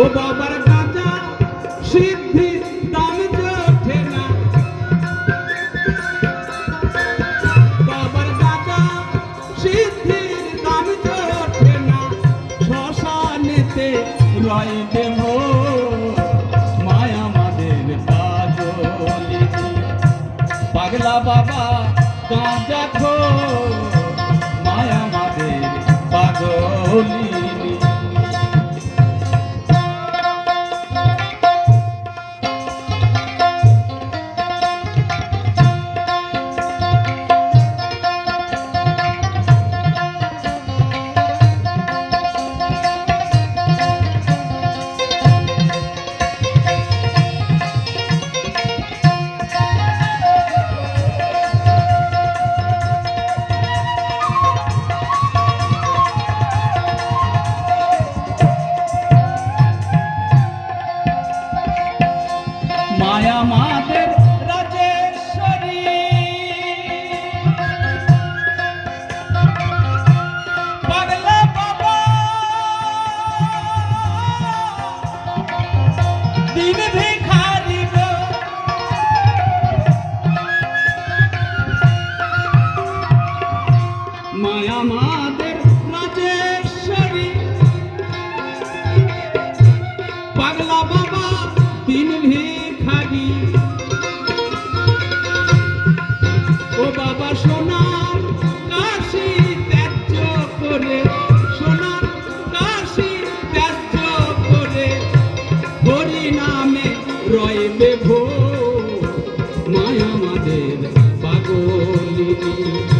ও বাবার গাঁজা সিদ্ধি দেহ মায় আমাদের পাগলি পাগলা বাবা গাঁজা খো মায় আমাদের পাগলি মায়া মাদের রাজেশ্বরী। পাগলা বাবা। দিন ভিখারি মায়া মাদের রাজেশ্বরী। পাগলা তিন ভিখারি ও বাবা, সোনার কাশি ত্যায্য করে, সোনার কাশি ত্যায্য করে, হরি নামে রইবে ভো মায়া আমাদের পাগলিনী।